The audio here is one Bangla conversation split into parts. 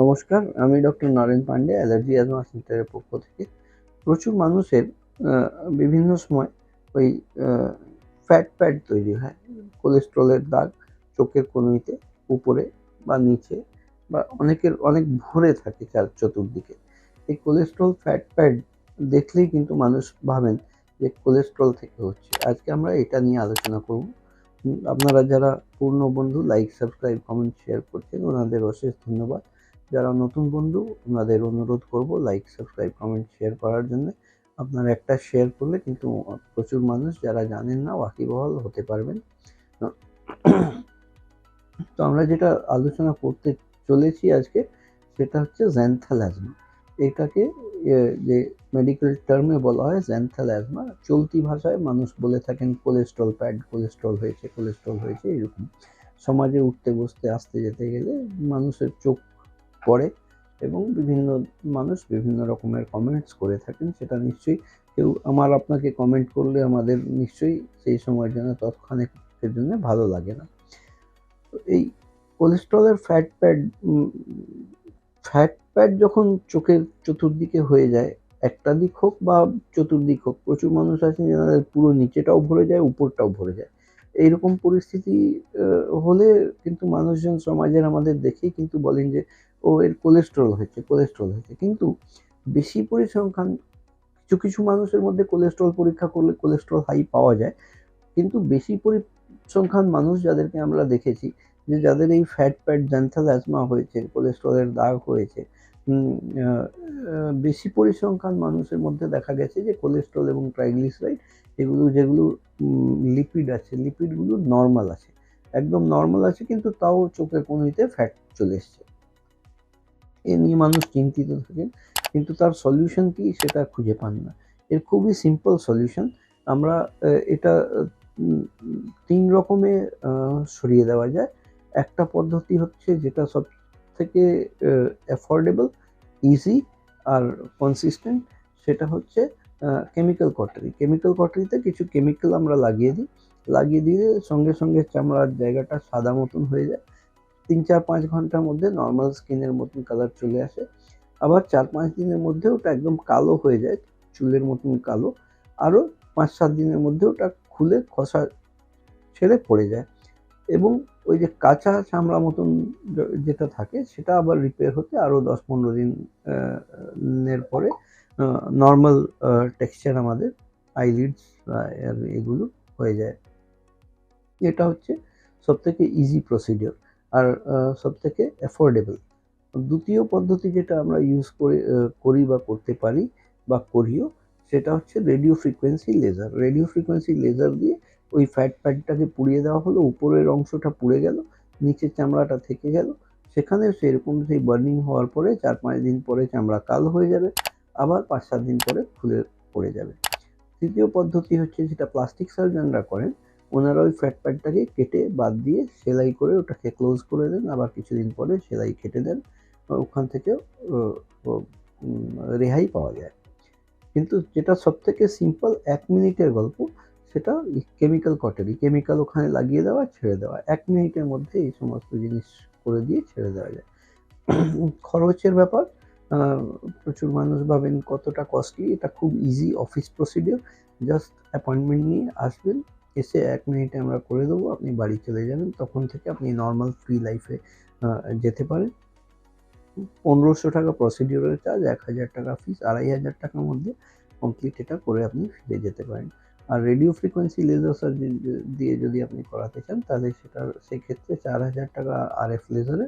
নমস্কার, আমি doctor Naren Pandey, allergy asthma সেন্টারের পক্ষ থেকে। প্রচুর মানুষের বিভিন্ন সময় ওই ফ্যাট প্যাড তৈরি হয়। কোলেস্ট্রলের দাগ চোখের কনুইতে, উপরে বা নিচে বা অনেকের, অনেক ভরে থাকে চার চতুর্দিকে। এই কোলেস্ট্রল ফ্যাট প্যাড দেখলেই কিন্তু মানুষ ভাবেন যে কোলেস্ট্রল থেকে হচ্ছে। আজকে আমরা এটা নিয়ে আলোচনা করব। আপনারা যারা পূর্ণ বন্ধু লাইক সাবস্ক্রাইব কমেন্ট শেয়ার করছেন, ওনাদের অশেষ ধন্যবাদ। যারা নতুন বন্ধু ওনাদের অনুরোধ করব লাইক সাবস্ক্রাইব কমেন্ট শেয়ার করার জন্য। আপনারা একটা শেয়ার করলে কিন্তু প্রচুর মানুষ যারা জানেন না, ওয়াকিবহাল হতে পারবেন। তো আমরা যেটা আলোচনা করতে চলেছি আজকে, সেটা হচ্ছে জ্যান্থালাজমা এটাকে যে মেডিকেল টার্মে বলা হয় জ্যান্থালাজমা চলতি ভাষায় মানুষ বলে থাকেন কোলেস্ট্রল প্যাড কোলেস্ট্রল হয়েছে কোলেস্ট্রল হয়েছে, এরকম। সমাজে উঠতে বসতে, আসতে যেতে গেলে মানুষের চোখ পড়ে এবং বিভিন্ন মানুষ বিভিন্ন রকমের কমেন্টস করে থাকেন, সেটা নিশ্চয়ই কেউ আমার আপনাকে কমেন্ট করলে আমাদের নিশ্চয়ই সেই সময়ের জন্য তৎক্ষণিকের জন্য ভালো লাগে না। তো এই কোলেস্ট্রলের ফ্যাট প্যাড ফ্যাট প্যাড যখন চোখের চতুর্দিকে হয়ে যায়, একটা দিক হোক বা চতুর্দিক হোক, প্রচুর মানুষ আছেন যাদের পুরো নিচেটাও ভরে যায়, উপরটাও ভরে যায়। এইরকম পরিস্থিতি হলে কিন্তু মানুষজন সমাজের আমাদের দেখেই কিন্তু বলেন যে ও এর কোলেস্ট্রল হয়েছে কোলেস্ট্রল হয়েছে। কিন্তু বেশি পরিসংখ্যান, কিছু কিছু মানুষের মধ্যে কোলেস্ট্রল পরীক্ষা করলে কোলেস্ট্রল হাই পাওয়া যায়। কিন্তু বেশি পরিসংখ্যান মানুষ যাদেরকে আমরা দেখেছি, যে যাদের এই ফ্যাট প্যাট জ্যান্থাল অ্যাজমা হয়েছে কোলেস্ট্রলের দাগ হয়েছে বেশি পরিসংখ্যান মানুষের মধ্যে দেখা গেছে যে কোলেস্ট্রল এবং ট্রাইগ্লিসারাইড এগুলো, যেগুলো লিপিড আছে লিপিডগুলো নর্মাল আছে। একদম নর্মাল আছে, কিন্তু তাও চোখের কনুইতে ফ্যাট চলে এসছে। এ নিয়ে মানুষ চিন্তিত থাকেন কিন্তু তার সলিউশন কি সেটা খুঁজে পান না। এর খুবই সিম্পল সলিউশন আমরা এটা তিন রকমে সরিয়ে দেওয়া যায়। একটা পদ্ধতি হচ্ছে যেটা সব থেকে অ্যাফোর্ডেবল ইজি আর কনসিস্টেন্ট সেটা হচ্ছে কেমিক্যাল কটারি কেমিক্যাল কটারিতে কিছু কেমিক্যাল আমরা লাগিয়ে দিই। লাগিয়ে দিয়ে সঙ্গে সঙ্গে চামড়ার জায়গাটা সাদা মতন হয়ে যায়। তিন চার পাঁচ ঘণ্টার মধ্যে নর্মাল স্কিনের মতন কালার চলে আসে। আবার চার পাঁচ দিনের মধ্যে ওটা একদম কালো হয়ে যায়, চুলের মতন কালো। আরও পাঁচ সাত দিনের মধ্যে ওটা খুলে খসা ছেড়ে পড়ে যায়। এবং ওই যে কাঁচা চামড়া মতন যেটা থাকে, সেটা আবার রিপেয়ার হতে আরও দশ পনেরো দিনের পরে নর্মাল টেক্সচার আমাদের আইলিডস এগুলো হয়ে যায়। এটা হচ্ছে সব থেকে ইজি প্রসিডিওর আর সব থেকে অ্যাফোর্ডেবল দ্বিতীয় পদ্ধতি যেটা আমরা ইউজ করে করি বা করতে পারি বা করিও, সেটা হচ্ছে radio frequency laser radio frequency laser দিয়ে ওই ফ্যাট প্যাডটাকে পুড়িয়ে দেওয়া হলো, উপরের অংশটা পুড়ে গেল, নিচের চামড়াটা থেকে গেল, সেখানে সেরকম সেই বার্নিং হওয়ার পরে চার পাঁচ দিন পরে চামড়া কালো হয়ে যাবে, আবার পাঁচ সাত দিন পরে খুলে পড়ে যাবে। তৃতীয় পদ্ধতি হচ্ছে যেটা প্লাস্টিক সার্জনরা করেন ওনারা ওই ফ্যাট প্যাডটাকে কেটে বাদ দিয়ে সেলাই করে ওটাকে ক্লোজ করে দেন, আবার কিছুদিন পরে সেলাই কেটে দেন ওখান থেকেও রেহাই পাওয়া যায়। কিন্তু যেটা সব থেকে সিম্পল এক মিনিটের গল্প, সেটা কেমিক্যাল কটারি কেমিক্যাল ওখানে লাগিয়ে দেওয়া, ছেড়ে দেওয়া। এক মিনিটের মধ্যে এই সমস্ত জিনিস করে দিয়ে ছেড়ে দেওয়া যায়। খরচের ব্যাপার প্রচুর মানুষ ভাবেন কতটা কস্টলি এটা খুব easy office procedure just appointment নিয়ে আসবেন এসে এক মিনিটে আমরা করে দেবো, আপনি বাড়ি চলে যাবেন, তখন থেকে আপনি নর্মাল ফ্রি লাইফে যেতে পারেন। পনেরোশো টাকা প্রসিডিওরের চার্জ এক হাজার টাকা ফিস আড়াই হাজার টাকার মধ্যে কমপ্লিট এটা করে আপনি ফিরে যেতে পারেন। আর রেডিও ফ্রিকোয়েন্সি লেজার সার্জারি দিয়ে যদি আপনি করাতে চান, তাহলে সেটার সেক্ষেত্রে চার হাজার টাকা আর এফ লেজারে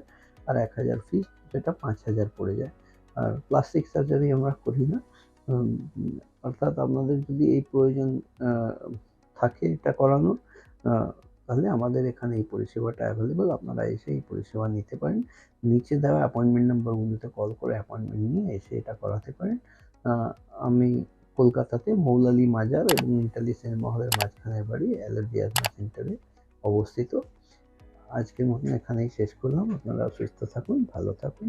আর এক হাজার ফিস যেটা পাঁচ হাজার পড়ে যায়। আর প্লাস্টিক সার্জারি আমরা করি না। অর্থাৎ আপনাদের যদি এই প্রয়োজন থাকে এটা করানোর আহ, তাহলে আমাদের এখানে এই পরিষেবাটা অ্যাভেলেবল আপনারা এসে এই পরিষেবা নিতে পারেন। নিচে দেওয়া অ্যাপয়েন্টমেন্ট নাম্বারগুলোতে কল করে অ্যাপয়েন্টমেন্ট নিয়ে এসে এটা করাতে পারেন। আমি কলকাতাতে মৌলালি মাজার এবং ইটালি সিনেমা হলের মাঝখানের বাড়ি অ্যালার্জি অ্যাজমা সেন্টারে অবস্থিত। আজকের মতন এখানেই শেষ করলাম। আপনারা সুস্থ থাকুন ভালো থাকুন।